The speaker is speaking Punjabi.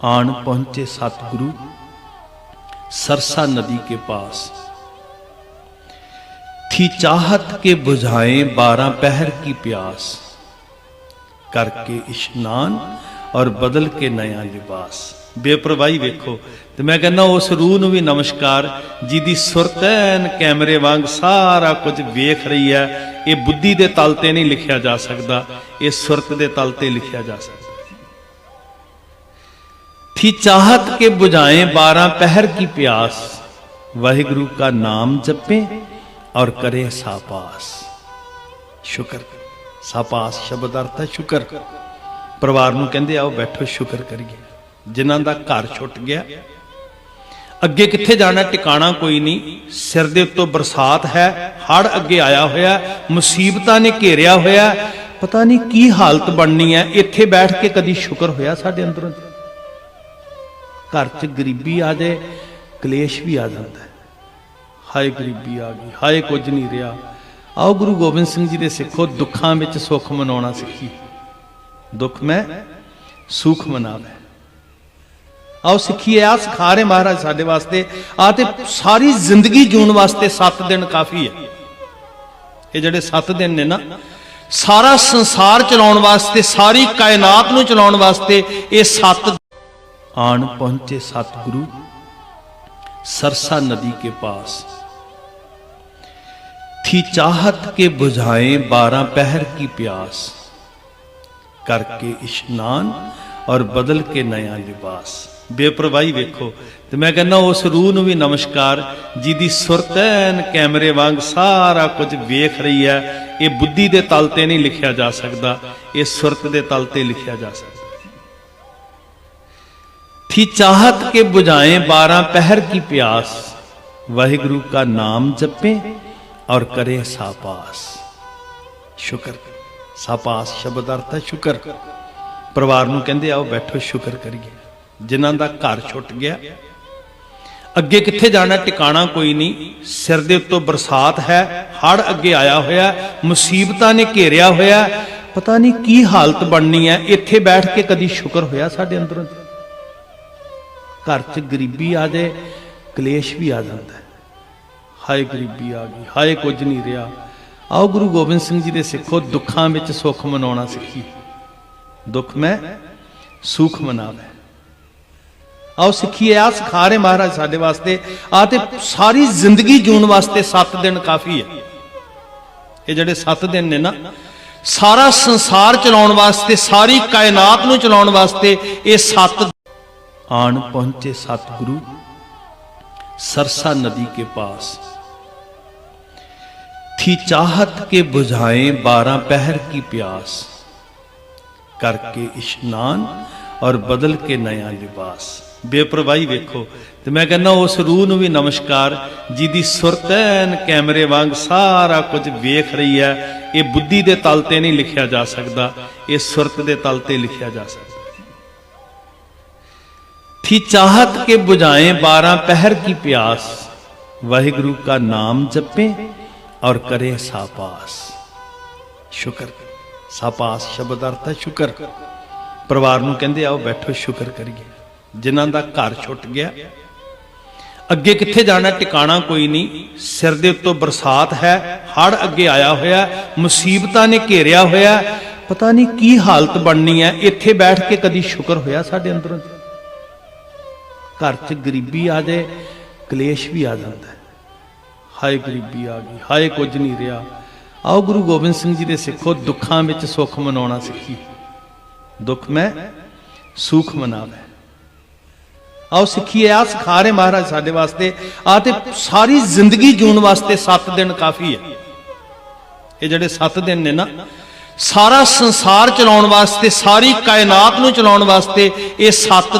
आन पहुंचे सतगुरु सरसा नदी के पास थी चाहत के बुझाए बारह पहर की प्यास करके स्नान और ਬਦਲ ਕੇ ਨਇਆ ਲਿਬਾਸ। ਬੇਪਰਵਾਹੀ ਵੇਖੋ, ਤੇ ਮੈਂ ਕਹਿੰਦਾ ਉਸ ਰੂਹ ਨੂੰ ਵੀ ਨਮਸਕਾਰ, ਜਿਹਦੀ ਸੁਰਤ ਐਨ ਕੈਮਰੇ ਵਾਂਗ ਸਾਰਾ ਕੁਝ ਵੇਖ ਰਹੀ ਹੈ, ਇਹ ਬੁੱਧੀ ਦੇ ਤਲ ਤੇ ਨਹੀਂ ਲਿਖਿਆ ਜਾ ਸਕਦਾ, ਇਹ ਸੁਰਤ ਦੇ ਤਲ ਤੇ ਲਿਖਿਆ ਜਾ ਸਕਦਾ। थी चाहत के बुझाएं बारह पहर की प्यास वाहिगुरु का नाम जपे और करे सापास ਸ਼ੁਕਰ ਸਾਪਾਸ ਸ਼ਬਦ ਅਰਥ ਹੈ ਸ਼ੁਕਰ ਪਰਿਵਾਰ ਨੂੰ ਕਹਿੰਦੇ ਆਓ ਬੈਠੋ ਸ਼ੁਕਰ ਕਰੀਏ ਜਿਨ੍ਹਾਂ ਦਾ ਘਰ ਛੁੱਟ ਗਿਆ ਅੱਗੇ ਕਿੱਥੇ ਜਾਣਾ ਟਿਕਾਣਾ ਕੋਈ ਨਹੀਂ ਸਿਰ ਦੇ ਉੱਤੋਂ ਬਰਸਾਤ ਹੈ ਹੜ ਅੱਗੇ ਆਇਆ ਹੋਇਆ ਮੁਸੀਬਤਾਂ ਨੇ ਘੇਰਿਆ ਹੋਇਆ ਪਤਾ ਨਹੀਂ ਕੀ ਹਾਲਤ ਬਣਨੀ ਹੈ ਇੱਥੇ ਬੈਠ ਕੇ ਕਦੀ ਸ਼ੁਕਰ ਹੋਇਆ ਸਾਡੇ ਅੰਦਰੋਂ ਘਰ 'ਚ ਗਰੀਬੀ ਆ ਜਾਏ, ਕਲੇਸ਼ ਵੀ ਆ ਜਾਂਦਾ ਹੈ। ਹਾਏ ਗਰੀਬੀ ਆ ਗਈ, ਹਾਏ ਕੁਝ ਨਹੀਂ ਰਿਹਾ। ਆਓ ਗੁਰੂ ਗੋਬਿੰਦ ਸਿੰਘ ਜੀ ਦੇ ਸਿੱਖੋ, ਦੁੱਖਾਂ ਵਿੱਚ ਸੁੱਖ ਮਨਾਉਣਾ ਸਿੱਖੀ। ਦੁੱਖ ਮੈਂ ਸੁਖ ਮਨਾਵੇ ਆਓ ਸਿੱਖੀਏ ਆ ਸਿਖਾ ਰਹੇ ਮਹਾਰਾਜ ਸਾਡੇ ਵਾਸਤੇ। ਆ ਤੇ ਸਾਰੀ ਜ਼ਿੰਦਗੀ ਜੂਣ ਵਾਸਤੇ 7 ਦਿਨ ਕਾਫੀ ਹੈ। ਇਹ ਜਿਹੜੇ 7 ਦਿਨ ਨੇ ਨਾ, ਸਾਰਾ ਸੰਸਾਰ ਚਲਾਉਣ ਵਾਸਤੇ, ਸਾਰੀ ਕਾਇਨਾਤ ਨੂੰ ਚਲਾਉਣ ਵਾਸਤੇ ਇਹ 7 आन पहुंचे सतगुरु सरसा नदी के पास थी चाहत के बुझाए बारह पहर की प्यास करके स्नान ਔਰ ਬਦਲ ਕੇ ਨਇਆ ਲਿਬਾਸ ਬੇਪਰਵਾਹੀ ਵੇਖੋ, ਤੇ ਮੈਂ ਕਹਿੰਦਾ ਉਸ ਰੂਹ ਨੂੰ ਵੀ ਨਮਸਕਾਰ, ਜਿਹਦੀ ਸੁਰਤ ਐਨ ਕੈਮਰੇ ਵਾਂਗ ਸਾਰਾ ਕੁਝ ਵੇਖ ਰਹੀ ਹੈ, ਇਹ ਬੁੱਧੀ ਦੇ ਤਲ ਤੇ ਨਹੀਂ ਲਿਖਿਆ ਜਾ ਸਕਦਾ, ਇਹ ਸੁਰਤ ਦੇ ਤਲ ਤੇ ਲਿਖਿਆ ਜਾ ਸਕਦਾ। थी चाहत के बुझाएं बारह पहर की प्यास वाहिगुरु का नाम जपे और करे सापास ਸ਼ੁਕਰ ਸਾਪਾਸ ਸ਼ਬਦ ਅਰਥ ਹੈ ਸ਼ੁਕਰ ਪਰਿਵਾਰ ਨੂੰ ਕਹਿੰਦੇ ਆਓ ਬੈਠੋ ਸ਼ੁਕਰ ਕਰੀਏ ਜਿਨ੍ਹਾਂ ਦਾ ਘਰ ਛੁੱਟ ਗਿਆ ਅੱਗੇ ਕਿੱਥੇ ਜਾਣਾ ਟਿਕਾਣਾ ਕੋਈ ਨਹੀਂ ਸਿਰ ਦੇ ਉੱਤੋਂ ਬਰਸਾਤ ਹੈ ਹੜ ਅੱਗੇ ਆਇਆ ਹੋਇਆ ਮੁਸੀਬਤਾਂ ਨੇ ਘੇਰਿਆ ਹੋਇਆ ਪਤਾ ਨਹੀਂ ਕੀ ਹਾਲਤ ਬਣਨੀ ਹੈ ਇੱਥੇ ਬੈਠ ਕੇ ਕਦੀ ਸ਼ੁਕਰ ਹੋਇਆ ਸਾਡੇ ਅੰਦਰੋਂ ਘਰ 'ਚ ਗਰੀਬੀ ਆ ਜਾਏ, ਕਲੇਸ਼ ਵੀ ਆ ਜਾਂਦਾ ਹੈ। ਹਾਏ ਗਰੀਬੀ ਆ ਗਈ, ਹਾਏ ਕੁਝ ਨਹੀਂ ਰਿਹਾ। ਆਓ ਗੁਰੂ ਗੋਬਿੰਦ ਸਿੰਘ ਜੀ ਦੇ ਸਿੱਖੋ, ਦੁੱਖਾਂ ਵਿੱਚ ਸੁੱਖ ਮਨਾਉਣਾ ਸਿੱਖੀ। ਦੁੱਖ ਮੈਂ, ਸੁਖ ਮਨਾਵੇ। ਆਓ ਸਿੱਖੀਏ ਆ ਸਿਖਾ ਰਹੇ ਮਹਾਰਾਜ ਸਾਡੇ ਵਾਸਤੇ। ਆ ਤੇ ਸਾਰੀ ਜ਼ਿੰਦਗੀ ਜੂਣ ਵਾਸਤੇ 7 ਦਿਨ ਕਾਫੀ ਹੈ। ਇਹ ਜਿਹੜੇ 7 ਦਿਨ ਨੇ ਨਾ, ਸਾਰਾ ਸੰਸਾਰ ਚਲਾਉਣ ਵਾਸਤੇ, ਸਾਰੀ ਕਾਇਨਾਤ ਨੂੰ ਚਲਾਉਣ ਵਾਸਤੇ ਇਹ 7 ਆਣ ਪਹੁੰਚੇ ਸਤਿਗੁਰੂ सरसा नदी के पास थी चाहत के बुझाएं बारह पहर की प्यास करके इश्नान और बदल के नया लिबास ਬੇਪਰਵਾਹੀ ਵੇਖੋ ਤੇ ਮੈਂ ਕਹਿੰਦਾ ਉਸ ਰੂਹ ਨੂੰ ਵੀ ਨਮਸਕਾਰ ਜਿਹਦੀ ਸੁਰਤ ਐਨ ਕੈਮਰੇ ਵਾਂਗ ਸਾਰਾ ਕੁਝ ਵੇਖ ਰਹੀ ਹੈ ਇਹ ਬੁੱਧੀ ਦੇ ਤਲ ਤੇ ਨਹੀਂ ਲਿਖਿਆ ਜਾ ਸਕਦਾ ਇਹ ਸੁਰਤ ਦੇ ਤਲ ਤੇ ਲਿਖਿਆ ਜਾ ਸਕਦਾ थी चाहत के बुझाएं बारह पहर की प्यास वाहिगुरु का नाम जपे और करे सापास ਸ਼ੁਕਰ ਸਾਪਾਸ ਸ਼ਬਦ ਅਰਥ ਹੈ ਸ਼ੁਕਰ ਪਰਿਵਾਰ ਨੂੰ ਕਹਿੰਦੇ ਆਓ ਬੈਠੋ ਸ਼ੁਕਰ ਕਰੀਏ ਜਿਨ੍ਹਾਂ ਦਾ ਘਰ ਛੁੱਟ ਗਿਆ ਅੱਗੇ ਕਿੱਥੇ ਜਾਣਾ ਟਿਕਾਣਾ ਕੋਈ ਨਹੀਂ ਸਿਰ ਦੇ ਉੱਤੋਂ ਬਰਸਾਤ ਹੈ ਹੜ ਅੱਗੇ ਆਇਆ ਹੋਇਆ ਮੁਸੀਬਤਾਂ ਨੇ ਘੇਰਿਆ ਹੋਇਆ ਪਤਾ ਨਹੀਂ ਕੀ ਹਾਲਤ ਬਣਨੀ ਹੈ ਇੱਥੇ ਬੈਠ ਕੇ ਕਦੀ ਸ਼ੁਕਰ ਹੋਇਆ ਸਾਡੇ ਅੰਦਰੋਂ ਘਰ 'ਚ ਗਰੀਬੀ ਆ ਜਾਏ, ਕਲੇਸ਼ ਵੀ ਆ ਜਾਂਦਾ ਹੈ। ਹਾਏ ਗਰੀਬੀ ਆ ਗਈ, ਹਾਏ ਕੁਝ ਨਹੀਂ ਰਿਹਾ। ਆਓ ਗੁਰੂ ਗੋਬਿੰਦ ਸਿੰਘ ਜੀ ਦੇ ਸਿੱਖੋ, ਦੁੱਖਾਂ ਵਿੱਚ ਸੁੱਖ ਮਨਾਉਣਾ ਸਿੱਖੀ। ਦੁੱਖ ਮੈਂ, ਸੁਖ ਮਨਾਵੇ। ਆਓ ਸਿੱਖੀਏ ਆ ਸਿਖਾ ਰਹੇ ਮਹਾਰਾਜ ਸਾਡੇ ਵਾਸਤੇ। ਆ ਤੇ ਸਾਰੀ ਜ਼ਿੰਦਗੀ ਜੂਣ ਵਾਸਤੇ 7 ਦਿਨ ਕਾਫੀ ਹੈ। ਇਹ ਜਿਹੜੇ 7 ਦਿਨ ਨੇ ਨਾ, ਸਾਰਾ ਸੰਸਾਰ ਚਲਾਉਣ ਵਾਸਤੇ, ਸਾਰੀ ਕਾਇਨਾਤ ਨੂੰ ਚਲਾਉਣ ਵਾਸਤੇ ਇਹ 7